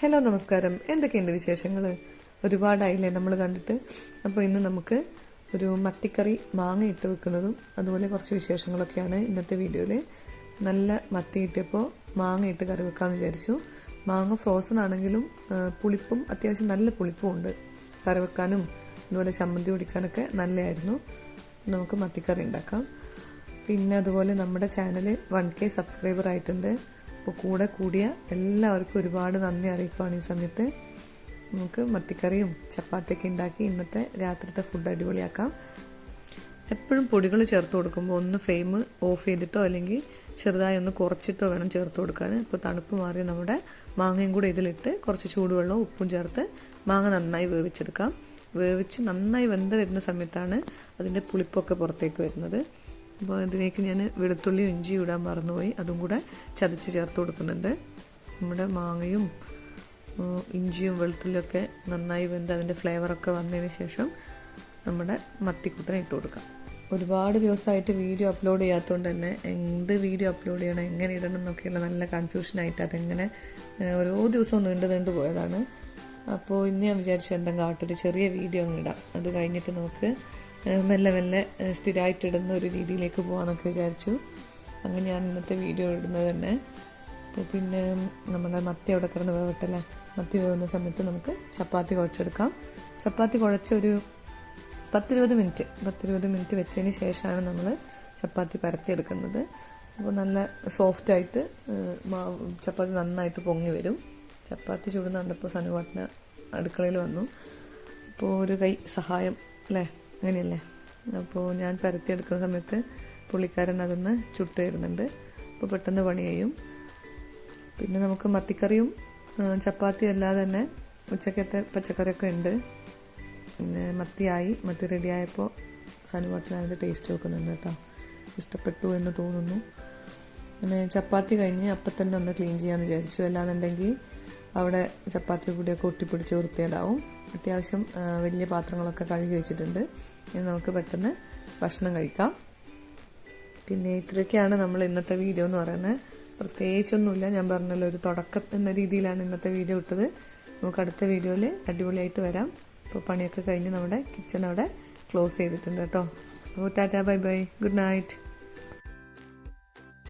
Hello നമസ്കാരം. എന്തൊക്കെയുണ്ട് വിശേഷങ്ങൾ ഒരുപാടായില്ലേ നമ്മൾ കണ്ടിട്ട്? അപ്പോൾ ഇന്ന് നമുക്ക് ഒരു മത്തിക്കറി മാങ്ങ ഇട്ട് വെക്കുന്നതും അതുപോലെ കുറച്ച് വിശേഷങ്ങളൊക്കെയാണ് ഇന്നത്തെ വീഡിയോയിൽ നല്ല മത്തി ഇട്ടപ്പോൾ മാങ്ങ ഇട്ട് കറി വെക്കാമെന്ന് വിചാരിച്ചു. മാങ്ങ ഫ്രോസൺ ആണെങ്കിലും പുളിപ്പും അത്യാവശ്യം നല്ല പുളിപ്പും ഉണ്ട്. കറി വെക്കാനും അതുപോലെ ചമ്മന്തി കുടിക്കാനൊക്കെ നല്ലതായിരുന്നു. നമുക്ക് മത്തിക്കറി ഉണ്ടാക്കാം. പിന്നെ അതുപോലെ നമ്മുടെ ചാനൽ വൺ കെ സബ്സ്ക്രൈബർ ആയിട്ടുണ്ട് അപ്പോൾ കൂടെ കൂടിയ എല്ലാവർക്കും ഒരുപാട് നന്ദി അറിയിക്കുകയാണ് ഈ സമയത്ത്. നമുക്ക് മത്തിക്കറിയും ചപ്പാത്തിയൊക്കെ ഉണ്ടാക്കി ഇന്നത്തെ രാത്രിത്തെ ഫുഡ് അടിപൊളിയാക്കാം. എപ്പോഴും പൊടികൾ ചേർത്ത് കൊടുക്കുമ്പോൾ ഒന്ന് ഫ്ലെയിം ഓഫ് ചെയ്തിട്ടോ അല്ലെങ്കിൽ ചെറുതായി ഒന്ന് കുറച്ചിട്ടോ വേണം ചേർത്ത് കൊടുക്കാൻ. ഇപ്പോൾ തണുപ്പ് മാറി നമ്മുടെ മാങ്ങയും കൂടെ ഇതിലിട്ട് കുറച്ച് ചൂടുവെള്ളവും ഉപ്പും ചേർത്ത് മാങ്ങ നന്നായി വേവിച്ചെടുക്കാം. വേവിച്ച് നന്നായി വെന്ത് വരുന്ന സമയത്താണ് അതിന്റെ പുളിപ്പൊക്കെ പുറത്തേക്ക് വരുന്നത്. അപ്പോൾ ഇതിലേക്ക് ഞാൻ വെളുത്തുള്ളി ഇഞ്ചി ഇടാൻ മറന്നുപോയി. അതും കൂടെ ചതച്ച് ചേർത്ത് കൊടുക്കുന്നുണ്ട്. നമ്മുടെ മാങ്ങയും ഇഞ്ചിയും വെളുത്തുള്ളിയൊക്കെ നന്നായി വെന്ത് അതിന്റെ ഫ്ലേവറൊക്കെ വന്നതിന് ശേഷം നമ്മുടെ മത്തിക്കുട്ടനെ ഇട്ട് കൊടുക്കാം. ഒരുപാട് ദിവസമായിട്ട് വീഡിയോ അപ്ലോഡ് ചെയ്യാത്തതുകൊണ്ട് തന്നെ എന്ത് വീഡിയോ അപ്ലോഡ് ചെയ്യണം എങ്ങനെ ഇടണം എന്നൊക്കെയുള്ള നല്ല കൺഫ്യൂഷനായിട്ട് അതെങ്ങനെ ഓരോ ദിവസവും നീണ്ടു നീണ്ടു പോയതാണ്. അപ്പോൾ ഇന്ന് ഞാൻ വിചാരിച്ചു എന്തെങ്കിലും ആട്ടൊരു ചെറിയ വീഡിയോ അങ്ങ് ഇടാം. അത് കഴിഞ്ഞിട്ട് നമുക്ക് മെല്ലെ മെല്ലെ സ്ഥിരമായിട്ടിടുന്ന ഒരു രീതിയിലേക്ക് പോകാമെന്നൊക്കെ വിചാരിച്ചു. അങ്ങനെയാണ് ഇന്നത്തെ വീഡിയോ ഇടുന്നത് തന്നെ. അപ്പോൾ പിന്നെ നമ്മുടെ മത്തി അവിടെ കിടന്ന് വേവട്ടല്ലേ മത്തി വേവുന്ന സമയത്ത് നമുക്ക് ചപ്പാത്തി കുഴച്ചെടുക്കാം. ചപ്പാത്തി കുഴച്ചൊരു പത്തിരുപത് മിനിറ്റ് പത്തിരുപത് മിനിറ്റ് വെച്ചതിന് ശേഷമാണ് നമ്മൾ ചപ്പാത്തി പരത്തിയെടുക്കുന്നത്. അപ്പോൾ നല്ല സോഫ്റ്റായിട്ട് ചപ്പാത്തി നന്നായിട്ട് പൊങ്ങി വരും. ചപ്പാത്തി ചുടുന്ന കണ്ടപ്പോൾ സനുവാട്ടിന് അടുക്കളയിൽ വന്നു. അപ്പോൾ ഒരു കൈ സഹായം അല്ലേ? അങ്ങനെയല്ലേ? അപ്പോൾ ഞാൻ പരത്തിയെടുക്കുന്ന സമയത്ത് പുള്ളിക്കാരൻ അതൊന്ന് ചുട്ട് തരുന്നുണ്ട് അപ്പോൾ പെട്ടെന്ന് പണി ചെയ്യും പിന്നെ നമുക്ക് മത്തിക്കറിയും ചപ്പാത്തി അല്ലാതെ തന്നെ ഉച്ചക്കത്തെ പച്ചക്കറിയൊക്കെ ഉണ്ട്. പിന്നെ മത്തിയായി മത്തി റെഡിയായപ്പോൾ സനുവാട്ടിന് അതിന്റെ ടേസ്റ്റ് വെക്കുന്നുണ്ട് കേട്ടോ. ഇഷ്ടപ്പെട്ടു എന്ന് തോന്നുന്നു. പിന്നെ ചപ്പാത്തി കഴിഞ്ഞ് അപ്പം തന്നെ ഒന്ന് ക്ലീൻ ചെയ്യാമെന്ന് വിചാരിച്ചു. അല്ലാന്നുണ്ടെങ്കിൽ അവിടെ ചപ്പാത്തി കൂടിയൊക്കെ ഒട്ടിപ്പിടിച്ച് വൃത്തിയേടാവും അത്യാവശ്യം വലിയ പാത്രങ്ങളൊക്കെ കഴുകി വെച്ചിട്ടുണ്ട്. ഇനി നമുക്ക് പെട്ടെന്ന് ഭക്ഷണം കഴിക്കാം. പിന്നെ ഇത്രയൊക്കെയാണ് നമ്മൾ ഇന്നത്തെ വീഡിയോ എന്ന് പറയുന്നത്. പ്രത്യേകിച്ചൊന്നുമില്ല. ഞാൻ പറഞ്ഞല്ലോ ഒരു തുടക്കം എന്ന രീതിയിലാണ് ഇന്നത്തെ വീഡിയോ ഇട്ടത്. നമുക്ക് അടുത്ത വീഡിയോയിൽ അടിപൊളിയായിട്ട് വരാം. അപ്പോൾ പണിയൊക്കെ കഴിഞ്ഞ് നമ്മുടെ കിച്ചൺ അവിടെ ക്ലോസ് ചെയ്തിട്ടുണ്ട് കേട്ടോ. അപ്പോൾ Tata bye by. Good night.